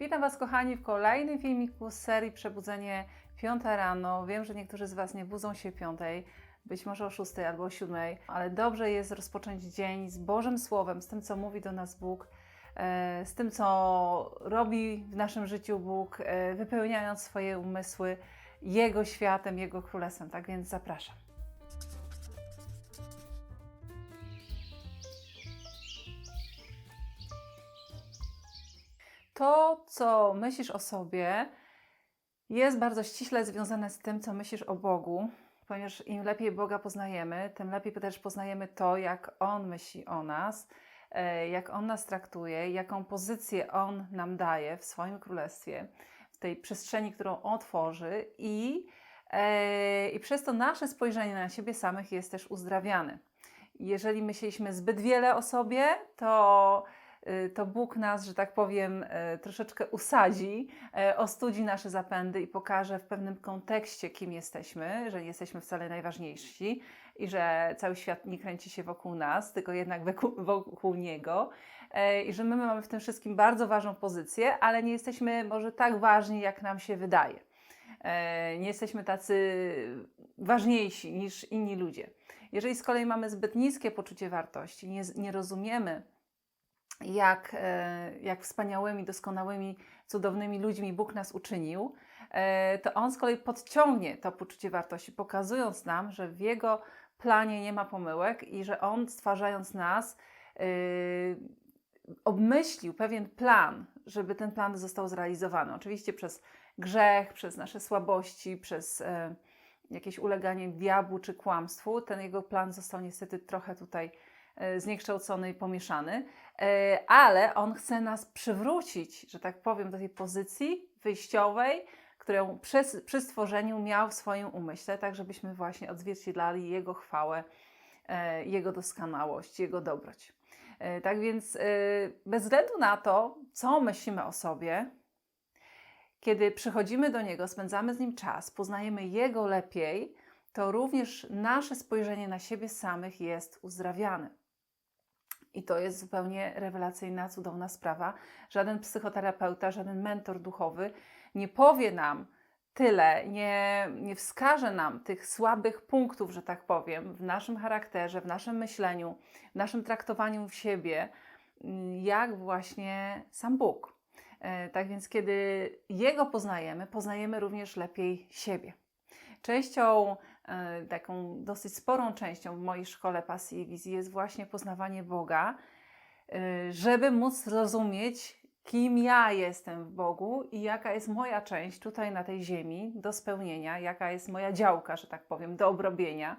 Witam Was, kochani, w kolejnym filmiku z serii Przebudzenie 5 rano. Wiem, że niektórzy z Was nie budzą się 5, być może o 6 albo o 7, ale dobrze jest rozpocząć dzień z Bożym Słowem, z tym, co mówi do nas Bóg, e, z tym, co robi w naszym życiu Bóg, e, wypełniając swoje umysły Jego światem, Jego królestwem. Tak więc zapraszam. To, co myślisz o sobie, jest bardzo ściśle związane z tym, co myślisz o Bogu, ponieważ im lepiej Boga poznajemy, tym lepiej też poznajemy to, jak On myśli o nas, e, jak On nas traktuje, jaką pozycję On nam daje w swoim królestwie, w tej przestrzeni, którą On tworzy i, e, i przez to nasze spojrzenie na siebie samych jest też uzdrawiane. Jeżeli myśleliśmy zbyt wiele o sobie, to to Bóg nas, że tak powiem, y, troszeczkę usadzi, y, ostudzi nasze zapędy i pokaże w pewnym kontekście, kim jesteśmy, że nie jesteśmy wcale najważniejsi i że cały świat nie kręci się wokół nas, tylko jednak wokół, wokół Niego i że my mamy w tym wszystkim bardzo ważną pozycję, ale nie jesteśmy może tak ważni, jak nam się wydaje. Nie jesteśmy tacy ważniejsi niż inni ludzie. Jeżeli z kolei mamy zbyt niskie poczucie wartości, nie, nie rozumiemy, jak, e, jak wspaniałymi, doskonałymi, cudownymi ludźmi Bóg nas uczynił, e, to On z kolei podciągnie to poczucie wartości, pokazując nam, że w Jego planie nie ma pomyłek i że On stwarzając nas, e, obmyślił pewien plan, żeby ten plan został zrealizowany. Oczywiście przez grzech, przez nasze słabości, przez jakieś uleganie diabłu czy kłamstwu, ten jego plan został niestety trochę tutaj zniekształcony i pomieszany, e, ale on chce nas przywrócić, że tak powiem, do tej pozycji wyjściowej, którą przy, przy stworzeniu miał w swoim umyśle, tak żebyśmy właśnie odzwierciedlali jego chwałę, e, jego doskonałość, jego dobroć. E, Tak więc e, bez względu na to, co myślimy o sobie, kiedy przychodzimy do Niego, spędzamy z Nim czas, poznajemy Jego lepiej, to również nasze spojrzenie na siebie samych jest uzdrawiane. I to jest zupełnie rewelacyjna, cudowna sprawa. Żaden psychoterapeuta, żaden mentor duchowy nie powie nam tyle, nie, nie wskaże nam tych słabych punktów, że tak powiem, w naszym charakterze, w naszym myśleniu, w naszym traktowaniu w siebie, jak właśnie sam Bóg. E, Tak więc, kiedy Jego poznajemy, poznajemy również lepiej siebie. Częścią, taką dosyć sporą częścią w mojej szkole pasji i wizji jest właśnie poznawanie Boga, e, żeby móc zrozumieć, kim ja jestem w Bogu i jaka jest moja część tutaj na tej ziemi do spełnienia, jaka jest moja działka, że tak powiem, do obrobienia.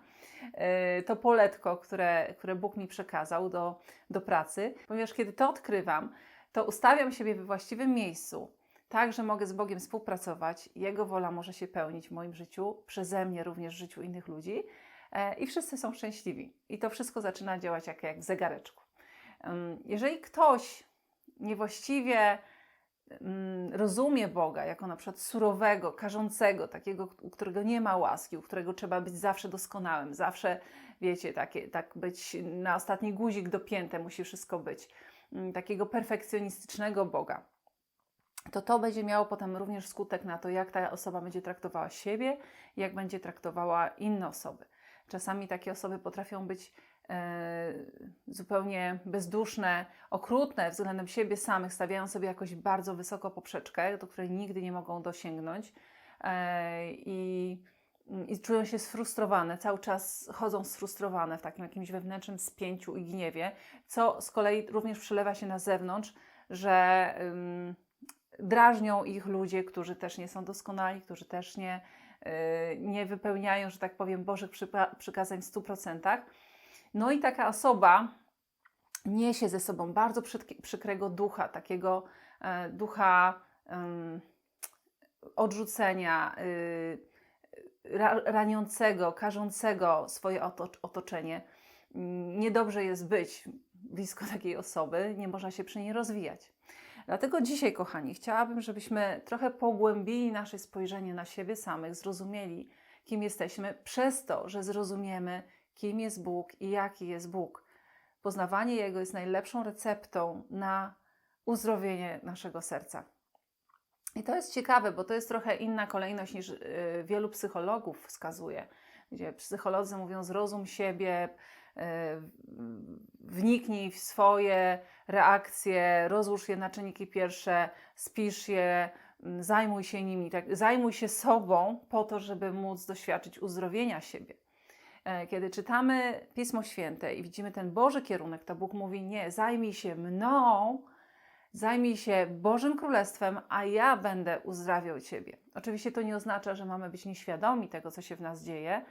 E, To poletko, które, które Bóg mi przekazał do, do pracy, ponieważ kiedy to odkrywam, to ustawiam siebie we właściwym miejscu, tak, że mogę z Bogiem współpracować. Jego wola może się pełnić w moim życiu, przeze mnie również w życiu innych ludzi e, i wszyscy są szczęśliwi. I to wszystko zaczyna działać jak, jak w zegareczku. Jeżeli ktoś niewłaściwie ym, rozumie Boga jako na przykład surowego, karzącego, takiego, u którego nie ma łaski, u którego trzeba być zawsze doskonałym, zawsze, wiecie, takie, tak być na ostatni guzik dopięte musi wszystko być, ym, takiego perfekcjonistycznego Boga, to to będzie miało potem również skutek na to, jak ta osoba będzie traktowała siebie, jak będzie traktowała inne osoby. Czasami takie osoby potrafią być e, zupełnie bezduszne, okrutne względem siebie samych, stawiają sobie jakoś bardzo wysoko poprzeczkę, do której nigdy nie mogą dosięgnąć e, i, i czują się sfrustrowane, cały czas chodzą sfrustrowane w takim jakimś wewnętrznym spięciu i gniewie, co z kolei również przelewa się na zewnątrz, że drażnią ich ludzie, którzy też nie są doskonali, którzy też nie, y, nie wypełniają, że tak powiem, Bożych przykazań w 100%. No i taka osoba niesie ze sobą bardzo przykrego ducha, takiego e, ducha odrzucenia, y, ra- raniącego, karzącego swoje oto- otoczenie. Niedobrze jest być blisko takiej osoby, nie można się przy niej rozwijać. Dlatego dzisiaj, kochani, chciałabym, żebyśmy trochę pogłębili nasze spojrzenie na siebie samych, zrozumieli, kim jesteśmy, przez to, że zrozumiemy, kim jest Bóg i jaki jest Bóg. Poznawanie Jego jest najlepszą receptą na uzdrowienie naszego serca. I to jest ciekawe, bo to jest trochę inna kolejność niż y, wielu psychologów wskazuje, gdzie psycholodzy mówią zrozum siebie, wniknij w swoje reakcje, rozłóż je na czynniki pierwsze, spisz je, zajmuj się nimi, tak, zajmuj się sobą po to, żeby móc doświadczyć uzdrowienia siebie. E, Kiedy czytamy Pismo Święte i widzimy ten Boży kierunek, to Bóg mówi: Nie, zajmij się mną, zajmij się Bożym Królestwem, a ja będę uzdrawiał Ciebie. Oczywiście to nie oznacza, że mamy być nieświadomi tego, co się w nas dzieje,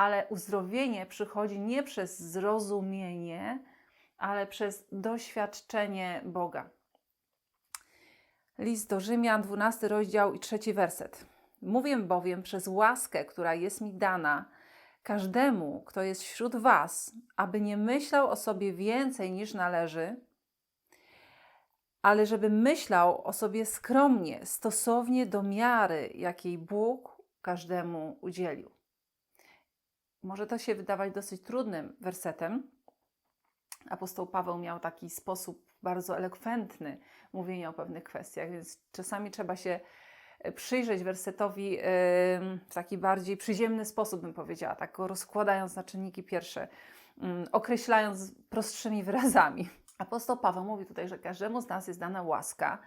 ale uzdrowienie przychodzi nie przez zrozumienie, ale przez doświadczenie Boga. List do Rzymian, 12 rozdział i trzeci werset. Mówię bowiem przez łaskę, która jest mi dana, każdemu, kto jest wśród Was, aby nie myślał o sobie więcej niż należy, ale żeby myślał o sobie skromnie, stosownie do miary, jakiej Bóg każdemu udzielił. Może to się wydawać dosyć trudnym wersetem. Apostoł Paweł miał taki sposób bardzo elokwentny mówienia o pewnych kwestiach, więc czasami trzeba się przyjrzeć wersetowi w taki bardziej przyziemny sposób, bym powiedziała, tak rozkładając na czynniki pierwsze, yy, określając prostszymi wyrazami. Apostoł Paweł mówi tutaj, że każdemu z nas jest dana łaska.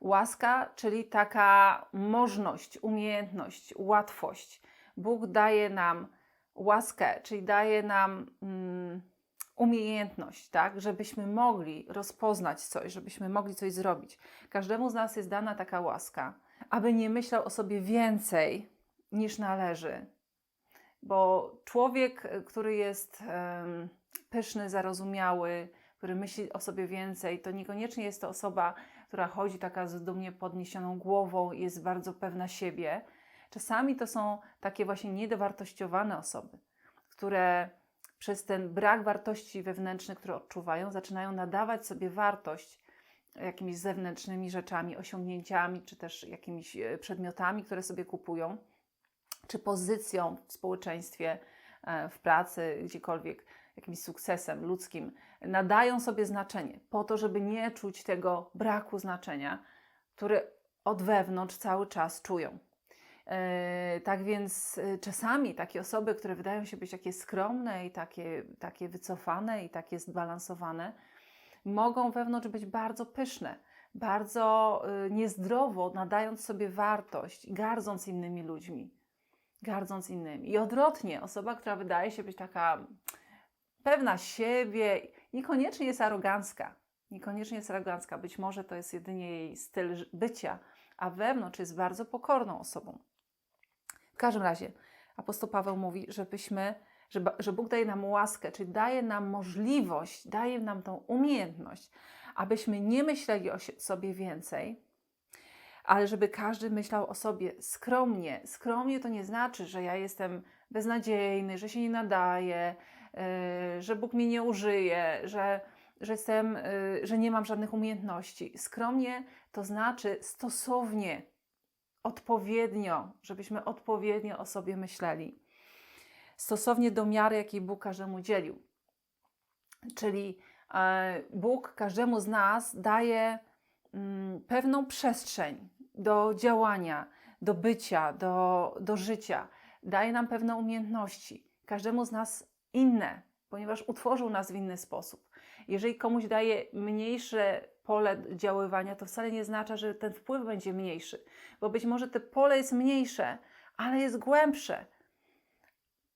Łaska, czyli taka możność, umiejętność, łatwość. Bóg daje nam łaskę, czyli daje nam mm, umiejętność, tak, żebyśmy mogli rozpoznać coś, żebyśmy mogli coś zrobić. Każdemu z nas jest dana taka łaska, aby nie myślał o sobie więcej niż należy. Bo człowiek, który jest um, pyszny, zarozumiały, który myśli o sobie więcej, to niekoniecznie jest to osoba, która chodzi taka z dumnie podniesioną głową jest bardzo pewna siebie. Czasami to są takie właśnie niedowartościowane osoby, które przez ten brak wartości wewnętrznych, które odczuwają, zaczynają nadawać sobie wartość jakimiś zewnętrznymi rzeczami, osiągnięciami, czy też jakimiś e, przedmiotami, które sobie kupują, czy pozycją w społeczeństwie, e, w pracy, gdziekolwiek, jakimś sukcesem ludzkim, nadają sobie znaczenie po to, żeby nie czuć tego braku znaczenia, który od wewnątrz cały czas czują. E, tak więc czasami takie osoby, które wydają się być takie skromne i takie, takie wycofane i takie zbalansowane, mogą wewnątrz być bardzo pyszne, bardzo y, niezdrowo, nadając sobie wartość, gardząc innymi ludźmi, gardząc innymi. I odwrotnie, osoba, która wydaje się być taka pewna siebie, niekoniecznie jest arogancka, niekoniecznie jest arogancka, być może to jest jedynie jej styl bycia, a wewnątrz jest bardzo pokorną osobą. Każdym razie, apostoł Paweł mówi, żebyśmy że, że Bóg daje nam łaskę, czyli daje nam możliwość, daje nam tą umiejętność, abyśmy nie myśleli o sobie więcej, ale żeby każdy myślał o sobie skromnie. Skromnie to nie znaczy, że ja jestem beznadziejny, że się nie nadaje, yy, że Bóg mnie nie użyje, że, że, jestem, yy, że nie mam żadnych umiejętności. Skromnie to znaczy stosownie, odpowiednio, żebyśmy odpowiednio o sobie myśleli stosownie do miary, jakiej Bóg każdemu dzielił. Czyli e, Bóg każdemu z nas daje mm, pewną przestrzeń do działania, do bycia, do, do życia. Daje nam pewne umiejętności. Każdemu z nas inne, ponieważ utworzył nas w inny sposób. Jeżeli komuś daje mniejsze pole działywania, to wcale nie oznacza, że ten wpływ będzie mniejszy, bo być może to pole jest mniejsze, ale jest głębsze,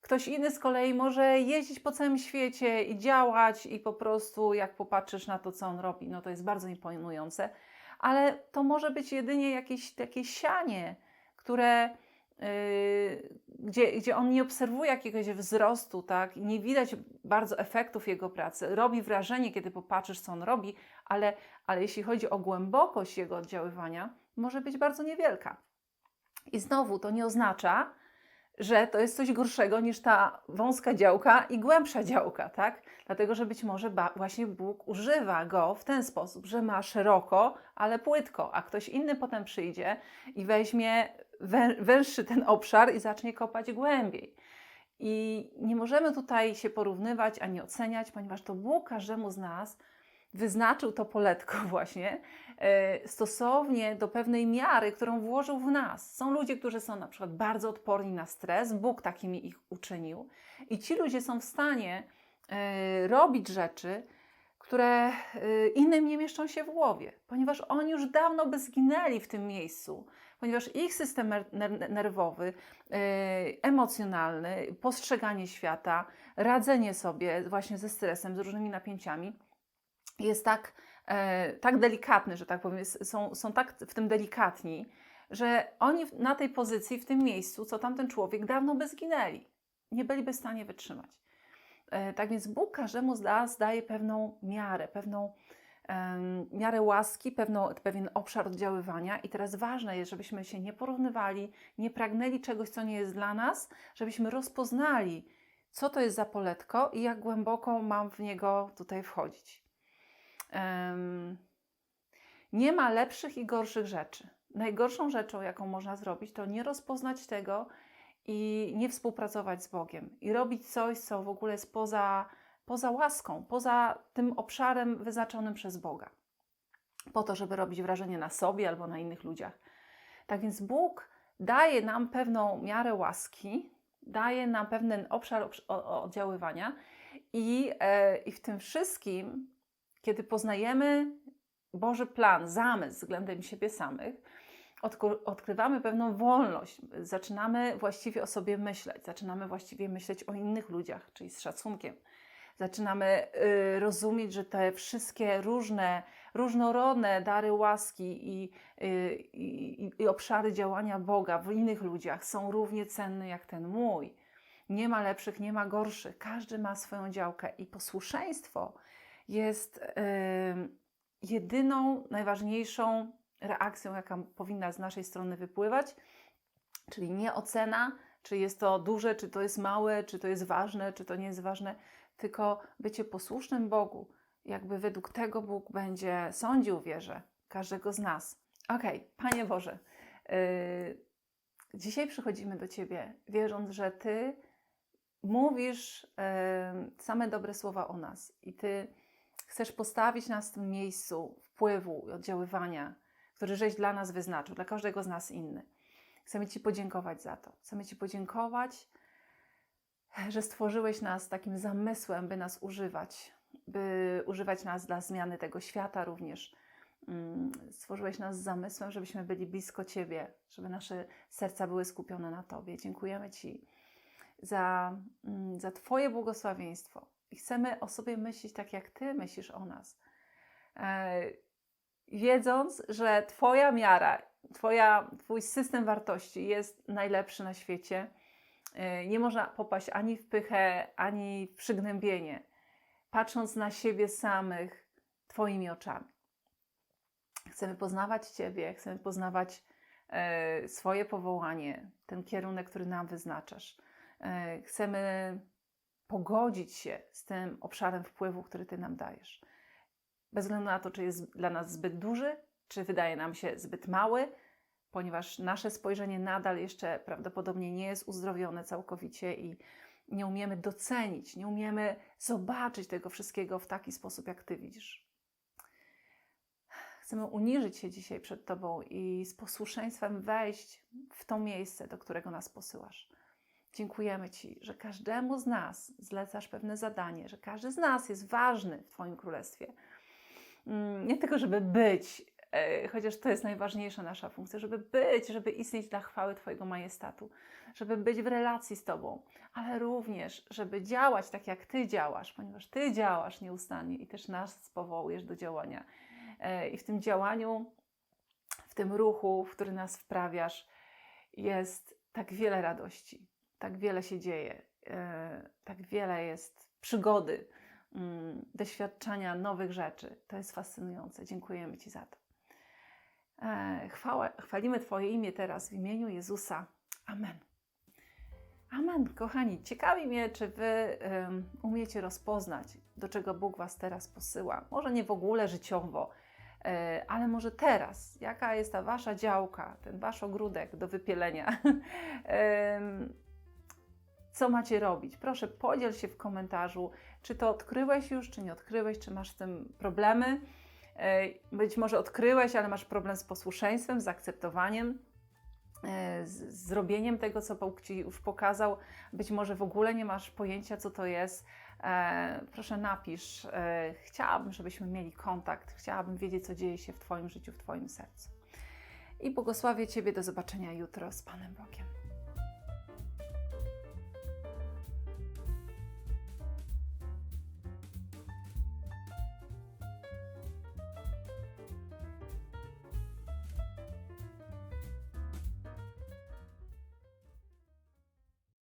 Ktoś inny z kolei może jeździć po całym świecie i działać, i po prostu, jak popatrzysz na to, co on robi, no to jest bardzo imponujące, ale to może być jedynie jakieś takie sianie, które, gdzie, gdzie on nie obserwuje jakiegoś wzrostu, tak, nie widać bardzo efektów jego pracy. Robi wrażenie, kiedy popatrzysz, co on robi, ale, ale jeśli chodzi o głębokość jego oddziaływania, może być bardzo niewielka. I znowu to nie oznacza, że to jest coś gorszego niż ta wąska działka i głębsza działka, tak? Dlatego, że być może właśnie Bóg używa go w ten sposób, że ma szeroko, ale płytko, a ktoś inny potem przyjdzie i weźmie wę węższy ten obszar i zacznie kopać głębiej. I nie możemy tutaj się porównywać ani oceniać, ponieważ to Bóg każdemu z nas wyznaczył to poletko właśnie e, stosownie do pewnej miary, którą włożył w nas. Są ludzie, którzy są na przykład bardzo odporni na stres, Bóg takimi ich uczynił i ci ludzie są w stanie e, robić rzeczy, które y, innym nie mieszczą się w głowie, ponieważ oni już dawno by zginęli w tym miejscu, ponieważ ich system ner- ner- nerwowy, emocjonalny, postrzeganie świata, radzenie sobie właśnie ze stresem, z różnymi napięciami jest tak, e, tak delikatny, że tak powiem, są, są tak w tym delikatni, że oni na tej pozycji, w tym miejscu, co tamten człowiek, dawno by zginęli. Nie byliby w stanie wytrzymać. E, Tak więc Bóg każdemu z nas daje pewną miarę, pewną miarę łaski, pewną, pewien obszar oddziaływania. I teraz ważne jest, żebyśmy się nie porównywali, nie pragnęli czegoś, co nie jest dla nas, żebyśmy rozpoznali, co to jest za poletko i jak głęboko mam w niego tutaj wchodzić. Nie ma lepszych i gorszych rzeczy. Najgorszą rzeczą, jaką można zrobić, to nie rozpoznać tego i nie współpracować z Bogiem i robić coś, co w ogóle jest poza, poza łaską, poza tym obszarem wyznaczonym przez Boga, po to, żeby robić wrażenie na sobie albo na innych ludziach. Tak więc Bóg daje nam pewną miarę łaski, daje nam pewien obszar oddziaływania i, e, i w tym wszystkim, kiedy poznajemy Boży plan, zamysł względem siebie samych, odkrywamy pewną wolność, zaczynamy właściwie o sobie myśleć, zaczynamy właściwie myśleć o innych ludziach, czyli z szacunkiem. Zaczynamy y, rozumieć, że te wszystkie różne, różnorodne dary łaski y, i, i obszary działania Boga w innych ludziach są równie cenne jak ten mój. Nie ma lepszych, nie ma gorszych. Każdy ma swoją działkę i posłuszeństwo jest jedyną, najważniejszą reakcją, jaka powinna z naszej strony wypływać, czyli nie ocena, czy jest to duże, czy to jest małe, czy to jest ważne, czy to nie jest ważne, tylko bycie posłusznym Bogu. Jakby według tego Bóg będzie sądził wierzę każdego z nas. Okej, Panie Boże, yy, dzisiaj przychodzimy do Ciebie, wierząc, że Ty mówisz yy, same dobre słowa o nas i Ty chcesz postawić nas w tym miejscu wpływu i oddziaływania, który żeś dla nas wyznaczył, dla każdego z nas inny. Chcemy Ci podziękować za to. Chcemy Ci podziękować, że stworzyłeś nas takim zamysłem, by nas używać, by używać nas dla zmiany tego świata również. Mm, Stworzyłeś nas z zamysłem, żebyśmy byli blisko Ciebie, żeby nasze serca były skupione na Tobie. Dziękujemy Ci za, mm, za Twoje błogosławieństwo i chcemy o sobie myśleć tak, jak Ty myślisz o nas. E, wiedząc, że Twoja miara, twoja, Twój system wartości jest najlepszy na świecie, e, nie można popaść ani w pychę, ani w przygnębienie, patrząc na siebie samych Twoimi oczami. Chcemy poznawać Ciebie, chcemy poznawać e, swoje powołanie, ten kierunek, który nam wyznaczasz. Chcemy pogodzić się z tym obszarem wpływu, który Ty nam dajesz. Bez względu na to, czy jest dla nas zbyt duży, czy wydaje nam się zbyt mały, ponieważ nasze spojrzenie nadal jeszcze prawdopodobnie nie jest uzdrowione całkowicie i nie umiemy docenić, nie umiemy zobaczyć tego wszystkiego w taki sposób, jak Ty widzisz. Chcemy uniżyć się dzisiaj przed Tobą i z posłuszeństwem wejść w to miejsce, do którego nas posyłasz. Dziękujemy Ci, że każdemu z nas zlecasz pewne zadanie, że każdy z nas jest ważny w Twoim królestwie. Mm, Nie tylko, żeby być, e, chociaż to jest najważniejsza nasza funkcja, żeby być, żeby istnieć dla chwały Twojego majestatu, żeby być w relacji z Tobą, ale również, żeby działać tak, jak Ty działasz, ponieważ Ty działasz nieustannie i też nas powołujesz do działania. E, I w tym działaniu, w tym ruchu, w który nas wprawiasz, jest tak wiele radości, tak wiele się dzieje, e, tak wiele jest przygody, mm, doświadczania nowych rzeczy. To jest fascynujące. Dziękujemy Ci za to. E, Chwała, chwalimy Twoje imię teraz w imieniu Jezusa. Amen. Amen, kochani. Ciekawi mnie, czy Wy umiecie rozpoznać, do czego Bóg Was teraz posyła. Może nie w ogóle życiowo, e, ale może teraz. Jaka jest ta Wasza działka, ten Wasz ogródek do wypielenia? co macie robić. Proszę, podziel się w komentarzu, czy to odkryłeś już, czy nie odkryłeś, czy masz z tym problemy. E, Być może odkryłeś, ale masz problem z posłuszeństwem, z akceptowaniem, e, z zrobieniem tego, co Bóg Ci już pokazał. Być może w ogóle nie masz pojęcia, co to jest. E, Proszę, napisz. Chciałabym, żebyśmy mieli kontakt. Chciałabym wiedzieć, co dzieje się w Twoim życiu, w Twoim sercu. I błogosławię Ciebie. Do zobaczenia jutro z Panem Bogiem.